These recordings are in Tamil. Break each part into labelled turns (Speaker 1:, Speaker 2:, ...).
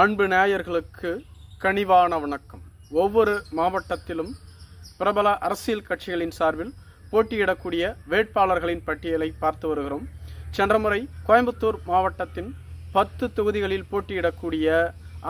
Speaker 1: அன்பு நேயர்களுக்கு கனிவான வணக்கம். ஒவ்வொரு மாவட்டத்திலும் பிரபல அரசியல் கட்சிகளின் சார்பில் போட்டியிடக்கூடிய வேட்பாளர்களின் பட்டியலை பார்த்து வருகிறோம். சென்ற முறை கோயம்புத்தூர் மாவட்டத்தின் பத்து தொகுதிகளில் போட்டியிடக்கூடிய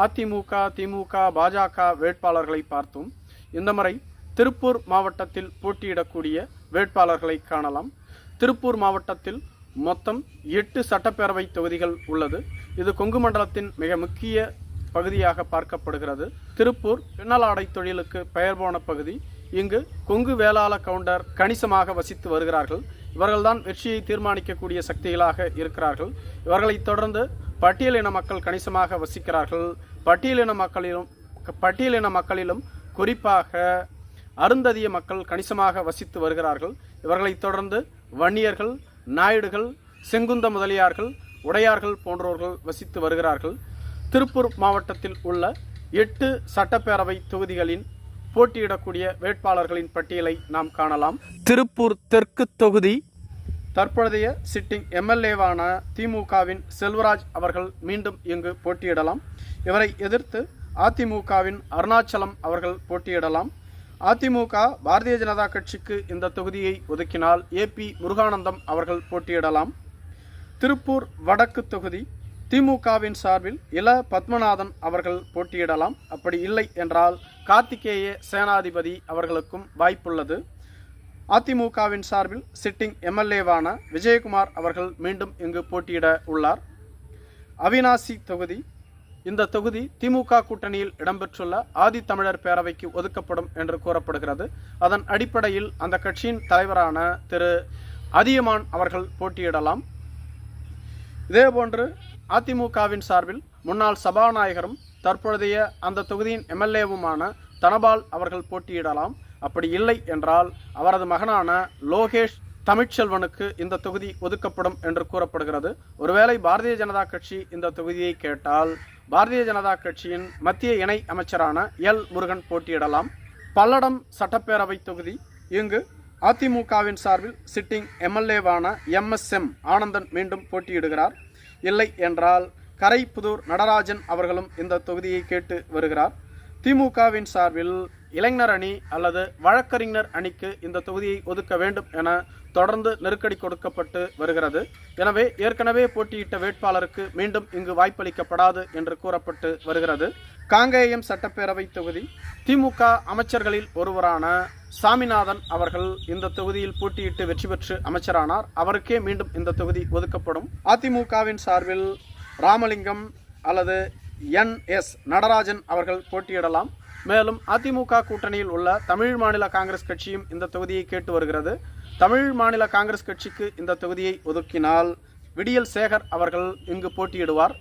Speaker 1: அதிமுக திமுக பாஜக வேட்பாளர்களை பார்த்தோம். இந்த முறை திருப்பூர் மாவட்டத்தில் போட்டியிடக்கூடிய வேட்பாளர்களை காணலாம். திருப்பூர் மாவட்டத்தில் மொத்தம் எட்டு சட்டப்பேரவை தொகுதிகள் உள்ளது. இது கொங்கு மண்டலத்தின் மிக முக்கிய பகுதியாக பார்க்கப்படுகிறது. திருப்பூர் பின்னலாடை தொழிலுக்கு பெயர் போன பகுதி. இங்கு கொங்கு வேளாள கவுண்டர் கணிசமாக வசித்து வருகிறார்கள். இவர்கள்தான் வெற்றியை தீர்மானிக்கக்கூடிய சக்திகளாக இருக்கிறார்கள். இவர்களைத் தொடர்ந்து பட்டியலின மக்கள் கணிசமாக வசிக்கிறார்கள். பட்டியலின மக்களிலும் பட்டியலின மக்களிலும் குறிப்பாக அருந்ததிய மக்கள் கணிசமாக வசித்து வருகிறார்கள். இவர்களைத் தொடர்ந்து வன்னியர்கள் நாயுடுகள் செங்குந்த முதலியார்கள் உடையார்கள் போன்றவர்கள் வசித்து வருகிறார்கள். திருப்பூர் மாவட்டத்தில் உள்ள எட்டு சட்டப்பேரவை தொகுதிகளின் போட்டியிடக்கூடிய வேட்பாளர்களின் பட்டியலை நாம் காணலாம். திருப்பூர் தெற்கு தொகுதி தற்பொழுதைய சிட்டிங் எம்எல்ஏவான திமுகவின் செல்வராஜ் அவர்கள் மீண்டும் இங்கு போட்டியிடலாம். இவரை எதிர்த்து அதிமுகவின் அருணாச்சலம் அவர்கள் போட்டியிடலாம். அதிமுக பாரதிய ஜனதா கட்சிக்கு இந்த தொகுதியை ஒதுக்கினால் ஏபி முருகானந்தம் அவர்கள் போட்டியிடலாம். திருப்பூர் வடக்கு தொகுதி திமுகவின் சார்பில் இள பத்மநாதன் அவர்கள் போட்டியிடலாம். அப்படி இல்லை என்றால் கார்த்திகேய சேனாதிபதி அவர்களுக்கும் வாய்ப்புள்ளது. அதிமுகவின் சார்பில் சிட்டிங் எம்எல்ஏவான விஜயகுமார் அவர்கள் மீண்டும் இங்கு போட்டியிட உள்ளார். அவினாசி தொகுதி இந்த தொகுதி திமுக கூட்டணியில் இடம்பெற்றுள்ள ஆதித்தமிழர் பேரவைக்கு ஒதுக்கப்படும் என்று கூறப்படுகிறது. அதன் அடிப்படையில் அந்த கட்சியின் தலைவரான திரு. அதியமான் அவர்கள் போட்டியிடலாம். இதேபோன்று அதிமுகவின் சார்பில் முன்னாள் சபாநாயகரும் தற்பொழுதைய அந்த தொகுதியின் எம்எல்ஏவுமான தனபால் அவர்கள் போட்டியிடலாம். அப்படி இல்லை என்றால் அவரது மகனான லோகேஷ் தமிழ்ச்செல்வனுக்கு இந்த தொகுதி ஒதுக்கப்படும் என்று கூறப்படுகிறது. ஒருவேளை பாரதிய ஜனதா கட்சி இந்த தொகுதியை கேட்டால் பாரதிய ஜனதா கட்சியின் மத்திய இணை அமைச்சரான எல் முருகன் போட்டியிடலாம். பல்லடம் சட்டப்பேரவை தொகுதி இங்கு அதிமுகவின் சார்பில் சிட்டிங் எம்எல்ஏவான எம்எஸ்எம் ஆனந்தன் மீண்டும் போட்டியிடுகிறார். இல்லை என்றால் கரைப்புதூர் நடராஜன் அவர்களும் இந்த தொகுதியை கேட்டு வருகிறார். திமுகவின் சார்பில் இளைஞர் அணி அல்லது வழக்கறிஞர் அணிக்கு இந்த தொகுதியை ஒதுக்க வேண்டும் என தொடர்ந்து நெருக்கடி கொடுக்கப்பட்டு வருகிறது. எனவே ஏற்கனவே போட்டியிட்ட வேட்பாளருக்கு மீண்டும் இங்கு வாய்ப்பளிக்கப்படாது என்று கூறப்பட்டு வருகிறது. காங்கேயம் சட்டப்பேரவை தொகுதி. திமுக அமைச்சர்களில் ஒருவரான சாமிநாதன் அவர்கள் இந்த தொகுதியில் போட்டியிட்டு வெற்றி பெற்று அமைச்சரானார். அவருக்கே மீண்டும் இந்த தொகுதி ஒதுக்கப்படும். அதிமுகவின் சார்பில் ராமலிங்கம் அல்லது என் எஸ் நடராஜன் அவர்கள் போட்டியிடலாம். மேலும் அதிமுக கூட்டணியில் உள்ள தமிழ் மாநில காங்கிரஸ் கட்சியும் இந்த தொகுதியை கேட்டு வருகிறது. தமிழ் மாநில காங்கிரஸ் கட்சிக்கு இந்த தொகுதியை ஒதுக்கினால் விடியல் சேகர் அவர்கள் இங்கு போட்டியிடுவார்.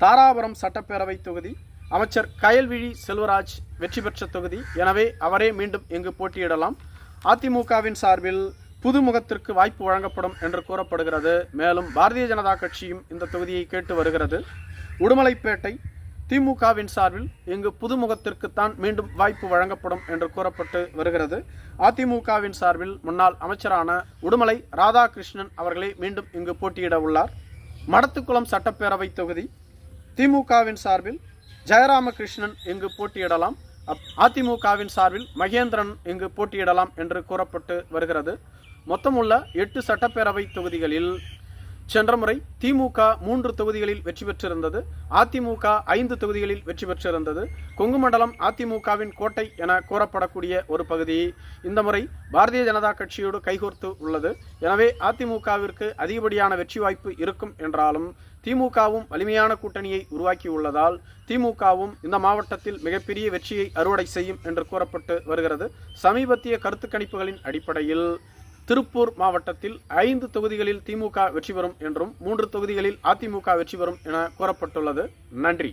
Speaker 1: தாராபுரம் சட்டப்பேரவை தொகுதி அமைச்சர் கயல்விழி செல்வராஜ் வெற்றி பெற்ற தொகுதி. எனவே அவரே மீண்டும் இங்கு போட்டியிடலாம். அதிமுகவின் சார்பில் புதுமுகத்திற்கு வாய்ப்பு வழங்கப்படும் என்று கூறப்படுகிறது. மேலும் பாரதிய ஜனதா கட்சியும் இந்த தொகுதியை கேட்டு வருகிறது. உடுமலைப்பேட்டை திமுகவின் சார்பில் இங்கு புதுமுகத்திற்குத்தான் மீண்டும் வாய்ப்பு வழங்கப்படும் என்று கூறப்பட்டு வருகிறது. அதிமுகவின் சார்பில் முன்னாள் அமைச்சரான உடுமலை ராதாகிருஷ்ணன் அவர்களே மீண்டும் இங்கு போட்டியிட உள்ளார். மடத்துக்குளம் சட்டப்பேரவை தொகுதி. திமுகவின் சார்பில் ஜெயராமகிருஷ்ணன் இங்கு போட்டியிடலாம். அப்- அதிமுகவின் சார்பில் மகேந்திரன் இங்கு போட்டியிடலாம் என்று கூறப்பட்டு வருகிறது. மொத்தமுள்ள எட்டு சட்டப்பேரவை தொகுதிகளில் சென்ற முறை திமுக மூன்று தொகுதிகளில் வெற்றி பெற்றிருந்தது. அதிமுக ஐந்து தொகுதிகளில் வெற்றி பெற்றிருந்தது. கொங்கு மண்டலம் அதிமுகவின் கோட்டை என கூறப்படக்கூடிய ஒரு பகுதி இந்த முறை பாரதிய ஜனதா கட்சியோடு கைகோர்த்து உள்ளது. எனவே அதிமுகவிற்கு அதிகப்படியான வெற்றி வாய்ப்பு இருக்கும் என்றாலும் திமுகவும் வலிமையான கூட்டணியை உருவாக்கியுள்ளதால் திமுகவும் இந்த மாவட்டத்தில் மிகப்பெரிய வெற்றியை அறுவடை செய்யும் என்று கூறப்பட்டு வருகிறது. சமீபத்திய கருத்து கணிப்புகளின் அடிப்படையில் திருப்பூர் மாவட்டத்தில் ஐந்து தொகுதிகளில் திமுக வெற்றி பெறும் என்றும் மூன்று தொகுதிகளில் அதிமுக வெற்றி பெறும் என கூறப்பட்டுள்ளது. நன்றி.